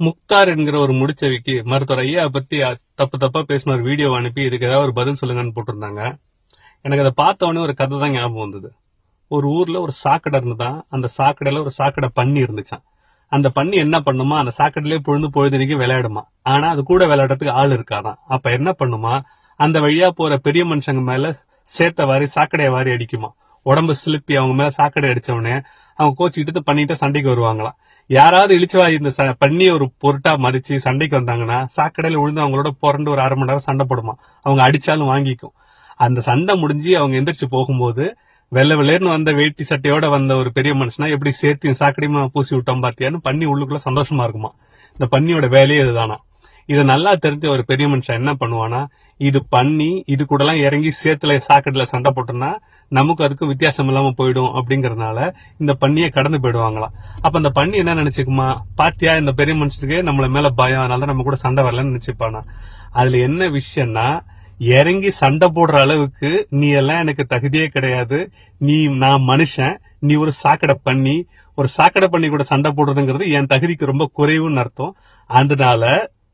முக்தார் என்கிற ஒரு முடிச்சவிக்கு மருத்துவர் ஐயா பத்தி தப்பு தப்பா பேசின ஒரு வீடியோ அனுப்பி இதுக்கு ஏதாவது ஒரு பதில் சொல்லுங்கன்னு போட்டிருந்தாங்க. எனக்கு அதை பார்த்தவொடனே ஒரு கதை தான் ஞாபகம் வந்தது. ஒரு ஊர்ல ஒரு சாக்கடை இருந்துதான். அந்த சாக்கடையில ஒரு சாக்கடை பண்ணி இருந்துச்சான் அந்த பண்ணி என்ன பண்ணுமா? அந்த சாக்கடையிலே பொழுது பொழுதுனைக்கு விளையாடுமா? ஆனா அது கூட விளையாடுறதுக்கு ஆள் இருக்காதான். அப்ப என்ன பண்ணுமா? அந்த வழியா போற பெரிய மனுஷங்க மேல சேத்த வாரி சாக்கடையை வாரி அடிக்குமா? உடம்பு சிலுப்பி அவங்க மேல சாக்கடை அடிச்ச உடனே அவங்க கோச்சிக்கிட்டு பண்ணிட்டு சண்டைக்கு வருவாங்களாம். யாராவது இழிச்சுவா இந்த ச- பண்ணிய ஒரு பொருட்டா மறிச்சு சண்டைக்கு வந்தாங்கன்னா சாக்கடையில விழுந்து அவங்களோட புரண்டு ஒரு அரை மணி நேரம் சண்டை போடுமா. அவங்க அடிச்சாலும் வாங்கிக்கும். அந்த சண்டை முடிஞ்சு அவங்க எந்திரிச்சு போகும்போது வெள்ளை வெள்ளேர்னு வந்த வேட்டி சட்டையோட வந்த ஒரு பெரிய மனுஷனா எப்படி சேர்த்து சாக்கடையுமா பூசி விட்டோம் பாத்தியான்னு பண்ணி உள்ளுக்குள்ள சந்தோஷமா இருக்குமா. இந்த பண்ணியோட வேலையே இதுதானா இதை நல்லா தெரிஞ்ச ஒரு பெரிய மனுஷன் என்ன பண்ணுவானா இது பண்ணி இது கூட எல்லாம் இறங்கி சேத்துல சாக்கெட்ல சண்டை போட்டோம்னா நமக்கு அதுக்கும் வித்தியாசம் இல்லாம போயிடும் அப்படிங்கறதுனால இந்த பண்ணியை கடந்து போயிடுவாங்களாம். அப்ப அந்த பண்ணி என்ன நினைச்சுக்குமா? பாத்தியா இந்த பெரிய மனுஷனுக்கு நம்மள மேல பயம் அதனால நம்ம கூட சண்டை வரலன்னு நினைச்சுப்பானா? அதுல என்ன விஷயம்னா இறங்கி சண்டை போடுற அளவுக்கு நீ எல்லாம் எனக்கு தகுதியே கிடையாது. நீ நான் மனுஷன். நீ ஒரு சாக்கடை பண்ணி ஒரு சாக்கடை பண்ணி கூட சண்டை போடுறதுங்கிறது என் தகுதிக்கு ரொம்ப குறைவுன்னு அர்த்தம். அதனால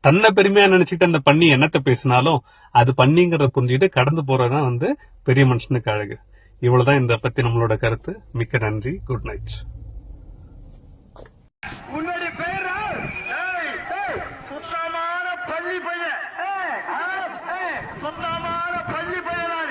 தன்னை பெருமையா நினைச்சுக்கிட்டு அந்த பண்ணி என்னத்த பேசினாலும் அது பண்ணிங்கிறத புரிஞ்சுக்கிட்டு கடந்து போறதுதான் வந்து பெரிய மனுஷனுக்கு அழகு. இவ்வளவுதான் இந்த பத்தி நம்மளோட கருத்து. மிக்க நன்றி. குட் நைட் முன்னாடி சுத்தமான பள்ளி பையன். சுத்தமான பள்ளி பையன்